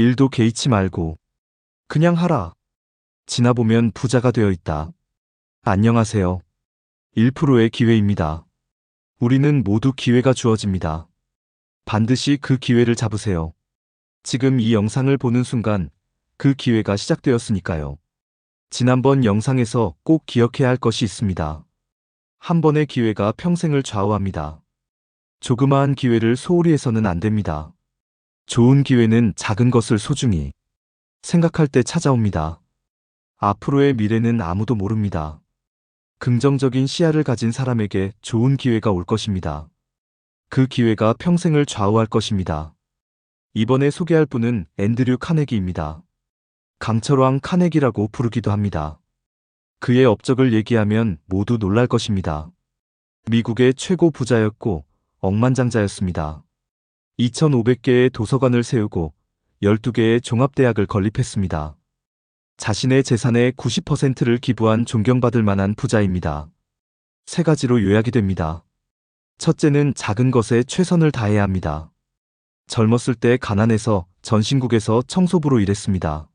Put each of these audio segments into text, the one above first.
일도 개의치 말고 그냥 하라. 지나보면 부자가 되어 있다. 안녕하세요. 1%의 기회입니다. 우리는 모두 기회가 주어집니다. 반드시 그 기회를 잡으세요. 지금 이 영상을 보는 순간 그 기회가 시작되었으니까요. 지난번 영상에서 꼭 기억해야 할 것이 있습니다. 한 번의 기회가 평생을 좌우합니다. 조그마한 기회를 소홀히 해서는 안 됩니다. 좋은 기회는 작은 것을 소중히 생각할 때 찾아옵니다. 앞으로의 미래는 아무도 모릅니다. 긍정적인 시야를 가진 사람에게 좋은 기회가 올 것입니다. 그 기회가 평생을 좌우할 것입니다. 이번에 소개할 분은 앤드류 카네기입니다. 강철왕 카네기라고 부르기도 합니다. 그의 업적을 얘기하면 모두 놀랄 것입니다. 미국의 최고 부자였고 억만장자였습니다. 2,500개의 도서관을 세우고 12개의 종합대학을 건립했습니다. 자신의 재산의 90%를 기부한 존경받을 만한 부자입니다. 세 가지로 요약이 됩니다. 첫째는 작은 것에 최선을 다해야 합니다. 젊었을 때 가난해서 전신국에서 청소부로 일했습니다.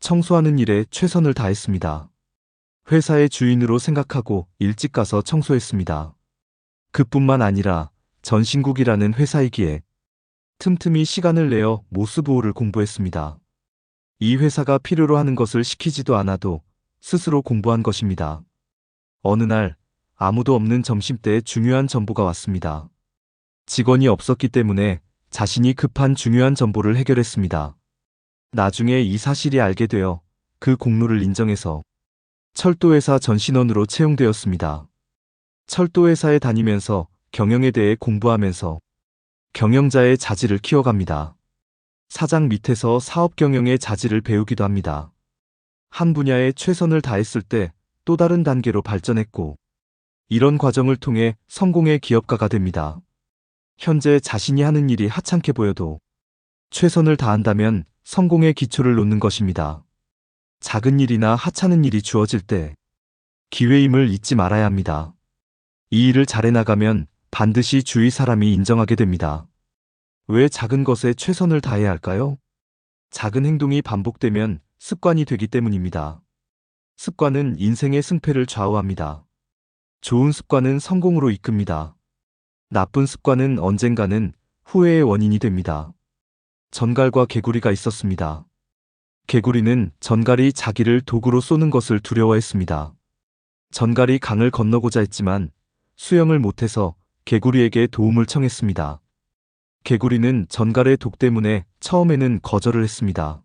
청소하는 일에 최선을 다했습니다. 회사의 주인으로 생각하고 일찍 가서 청소했습니다. 그뿐만 아니라 전신국이라는 회사이기에 틈틈이 시간을 내어 모스보호를 공부했습니다. 이 회사가 필요로 하는 것을 시키지도 않아도 스스로 공부한 것입니다. 어느 날 아무도 없는 점심때에 중요한 정보가 왔습니다. 직원이 없었기 때문에 자신이 급한 중요한 정보를 해결했습니다. 나중에 이 사실이 알게 되어 그 공로를 인정해서 철도회사 전신원으로 채용되었습니다. 철도회사에 다니면서 경영에 대해 공부하면서 경영자의 자질을 키워갑니다. 사장 밑에서 사업 경영의 자질을 배우기도 합니다. 한 분야에 최선을 다했을 때 또 다른 단계로 발전했고, 이런 과정을 통해 성공의 기업가가 됩니다. 현재 자신이 하는 일이 하찮게 보여도 최선을 다한다면 성공의 기초를 놓는 것입니다. 작은 일이나 하찮은 일이 주어질 때 기회임을 잊지 말아야 합니다. 이 일을 잘해 나가면 반드시 주위 사람이 인정하게 됩니다. 왜 작은 것에 최선을 다해야 할까요? 작은 행동이 반복되면 습관이 되기 때문입니다. 습관은 인생의 승패를 좌우합니다. 좋은 습관은 성공으로 이끕니다. 나쁜 습관은 언젠가는 후회의 원인이 됩니다. 전갈과 개구리가 있었습니다. 개구리는 전갈이 자기를 도구로 쏘는 것을 두려워했습니다. 전갈이 강을 건너고자 했지만 수영을 못해서 개구리에게 도움을 청했습니다. 개구리는 전갈의 독 때문에 처음에는 거절을 했습니다.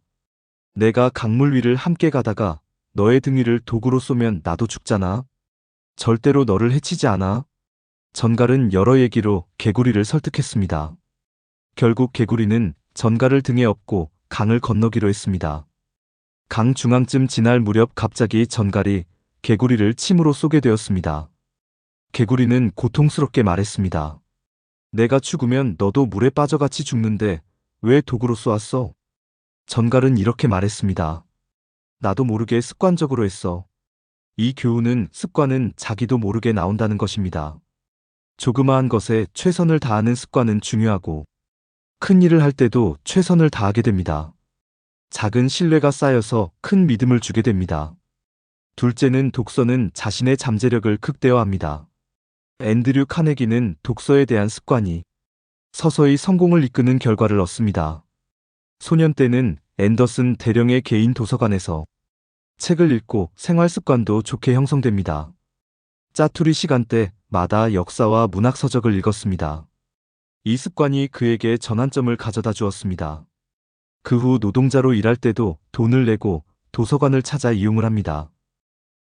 내가 강물 위를 함께 가다가 너의 등 위를 도구로 쏘면 나도 죽잖아. 절대로 너를 해치지 않아. 전갈은 여러 얘기로 개구리를 설득했습니다. 결국 개구리는 전갈을 등에 업고 강을 건너기로 했습니다. 강 중앙쯤 지날 무렵 갑자기 전갈이 개구리를 침으로 쏘게 되었습니다. 개구리는 고통스럽게 말했습니다. 내가 죽으면 너도 물에 빠져같이 죽는데 왜 도구로 쏘았어? 전갈은 이렇게 말했습니다. 나도 모르게 습관적으로 했어. 이 교훈은 습관은 자기도 모르게 나온다는 것입니다. 조그마한 것에 최선을 다하는 습관은 중요하고 큰 일을 할 때도 최선을 다하게 됩니다. 작은 신뢰가 쌓여서 큰 믿음을 주게 됩니다. 둘째는 독서는 자신의 잠재력을 극대화합니다. 앤드류 카네기는 독서에 대한 습관이 서서히 성공을 이끄는 결과를 얻습니다. 소년 때는 앤더슨 대령의 개인 도서관에서 책을 읽고 생활 습관도 좋게 형성됩니다. 짜투리 시간대마다 역사와 문학 서적을 읽었습니다. 이 습관이 그에게 전환점을 가져다 주었습니다. 그 후 노동자로 일할 때도 돈을 내고 도서관을 찾아 이용을 합니다.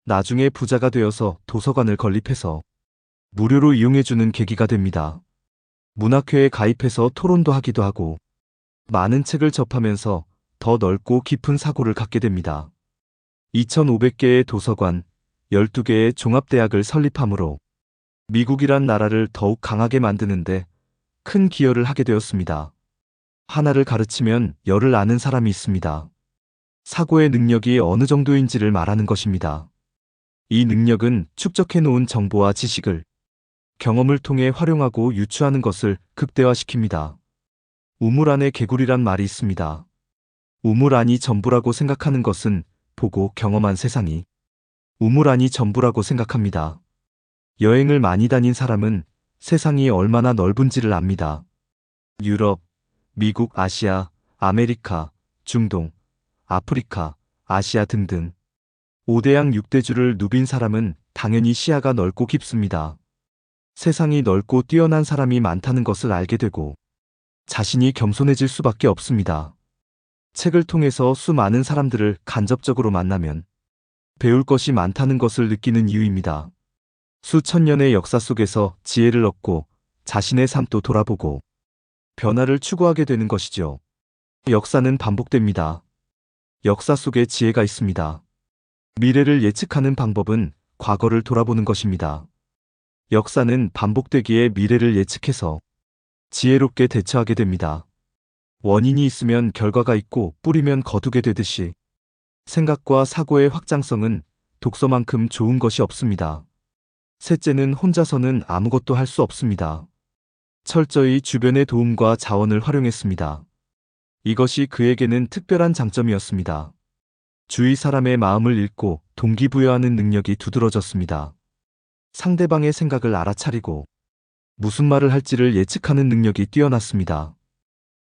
나중에 부자가 되어서 도서관을 건립해서 무료로 이용해주는 계기가 됩니다. 문학회에 가입해서 토론도 하기도 하고 많은 책을 접하면서 더 넓고 깊은 사고를 갖게 됩니다. 2,500개의 도서관, 12개의 종합대학을 설립함으로 미국이란 나라를 더욱 강하게 만드는데 큰 기여를 하게 되었습니다. 하나를 가르치면 열을 아는 사람이 있습니다. 사고의 능력이 어느 정도인지를 말하는 것입니다. 이 능력은 축적해 놓은 정보와 지식을 경험을 통해 활용하고 유추하는 것을 극대화시킵니다. 우물 안에 개구리란 말이 있습니다. 우물 안이 전부라고 생각하는 것은 보고 경험한 세상이 우물 안이 전부라고 생각합니다. 여행을 많이 다닌 사람은 세상이 얼마나 넓은지를 압니다. 유럽, 미국, 아시아, 아메리카, 중동, 아프리카, 아시아 등등 5대양 6대주를 누빈 사람은 당연히 시야가 넓고 깊습니다. 세상이 넓고 뛰어난 사람이 많다는 것을 알게 되고 자신이 겸손해질 수밖에 없습니다. 책을 통해서 수많은 사람들을 간접적으로 만나면 배울 것이 많다는 것을 느끼는 이유입니다. 수천 년의 역사 속에서 지혜를 얻고 자신의 삶도 돌아보고 변화를 추구하게 되는 것이죠. 역사는 반복됩니다. 역사 속에 지혜가 있습니다. 미래를 예측하는 방법은 과거를 돌아보는 것입니다. 역사는 반복되기에 미래를 예측해서 지혜롭게 대처하게 됩니다. 원인이 있으면 결과가 있고 뿌리면 거두게 되듯이 생각과 사고의 확장성은 독서만큼 좋은 것이 없습니다. 셋째는 혼자서는 아무것도 할 수 없습니다. 철저히 주변의 도움과 자원을 활용했습니다. 이것이 그에게는 특별한 장점이었습니다. 주위 사람의 마음을 읽고 동기부여하는 능력이 두드러졌습니다. 상대방의 생각을 알아차리고 무슨 말을 할지를 예측하는 능력이 뛰어났습니다.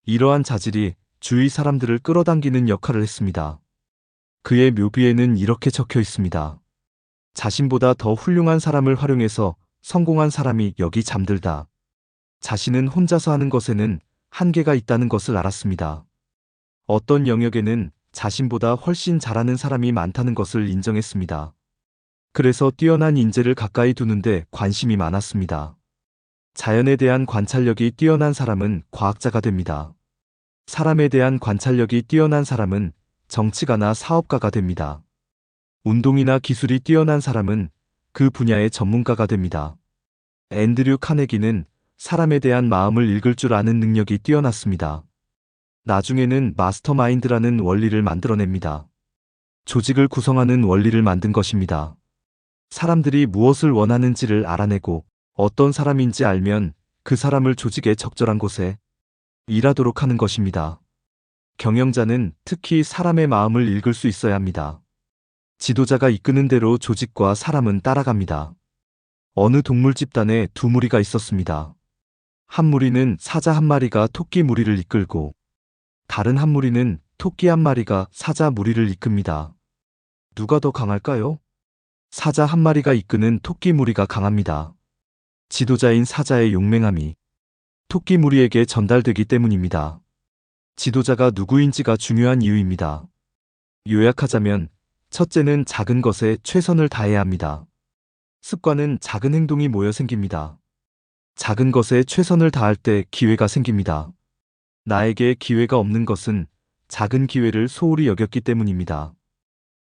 이러한 자질이 주위 사람들을 끌어당기는 역할을 했습니다. 그의 묘비에는 이렇게 적혀 있습니다. 자신보다 더 훌륭한 사람을 활용해서 성공한 사람이 여기 잠들다. 자신은 혼자서 하는 것에는 한계가 있다는 것을 알았습니다. 어떤 영역에는 자신보다 훨씬 잘하는 사람이 많다는 것을 인정했습니다. 그래서 뛰어난 인재를 가까이 두는데 관심이 많았습니다. 자연에 대한 관찰력이 뛰어난 사람은 과학자가 됩니다. 사람에 대한 관찰력이 뛰어난 사람은 정치가나 사업가가 됩니다. 운동이나 기술이 뛰어난 사람은 그 분야의 전문가가 됩니다. 앤드류 카네기는 사람에 대한 마음을 읽을 줄 아는 능력이 뛰어났습니다. 나중에는 마스터마인드라는 원리를 만들어냅니다. 조직을 구성하는 원리를 만든 것입니다. 사람들이 무엇을 원하는지를 알아내고 어떤 사람인지 알면 그 사람을 조직의 적절한 곳에 일하도록 하는 것입니다. 경영자는 특히 사람의 마음을 읽을 수 있어야 합니다. 지도자가 이끄는 대로 조직과 사람은 따라갑니다. 어느 동물 집단에 두 무리가 있었습니다. 한 무리는 사자 한 마리가 토끼 무리를 이끌고 다른 한 무리는 토끼 한 마리가 사자 무리를 이끕니다. 누가 더 강할까요? 사자 한 마리가 이끄는 토끼 무리가 강합니다. 지도자인 사자의 용맹함이 토끼 무리에게 전달되기 때문입니다. 지도자가 누구인지가 중요한 이유입니다. 요약하자면 첫째는 작은 것에 최선을 다해야 합니다. 습관은 작은 행동이 모여 생깁니다. 작은 것에 최선을 다할 때 기회가 생깁니다. 나에게 기회가 없는 것은 작은 기회를 소홀히 여겼기 때문입니다.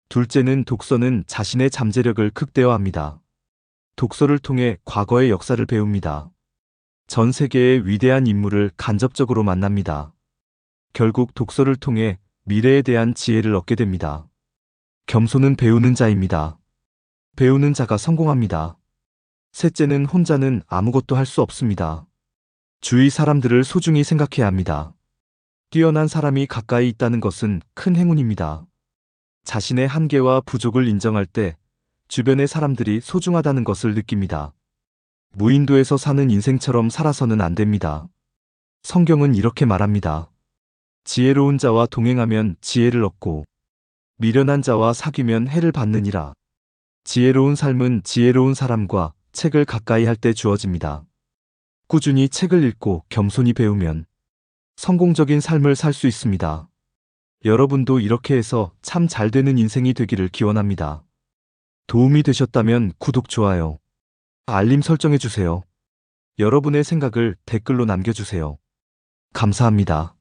둘째는 독서는 자신의 잠재력을 극대화합니다. 독서를 통해 과거의 역사를 배웁니다. 전 세계의 위대한 인물을 간접적으로 만납니다. 결국 독서를 통해 미래에 대한 지혜를 얻게 됩니다. 겸손은 배우는 자입니다. 배우는 자가 성공합니다. 셋째는 혼자는 아무것도 할 수 없습니다. 주위 사람들을 소중히 생각해야 합니다. 뛰어난 사람이 가까이 있다는 것은 큰 행운입니다. 자신의 한계와 부족을 인정할 때 주변의 사람들이 소중하다는 것을 느낍니다. 무인도에서 사는 인생처럼 살아서는 안 됩니다. 성경은 이렇게 말합니다. 지혜로운 자와 동행하면 지혜를 얻고 미련한 자와 사귀면 해를 받느니라. 지혜로운 삶은 지혜로운 사람과 책을 가까이 할 때 주어집니다. 꾸준히 책을 읽고 겸손히 배우면 성공적인 삶을 살 수 있습니다. 여러분도 이렇게 해서 참 잘 되는 인생이 되기를 기원합니다. 도움이 되셨다면 구독, 좋아요, 알림 설정해 주세요. 여러분의 생각을 댓글로 남겨주세요. 감사합니다.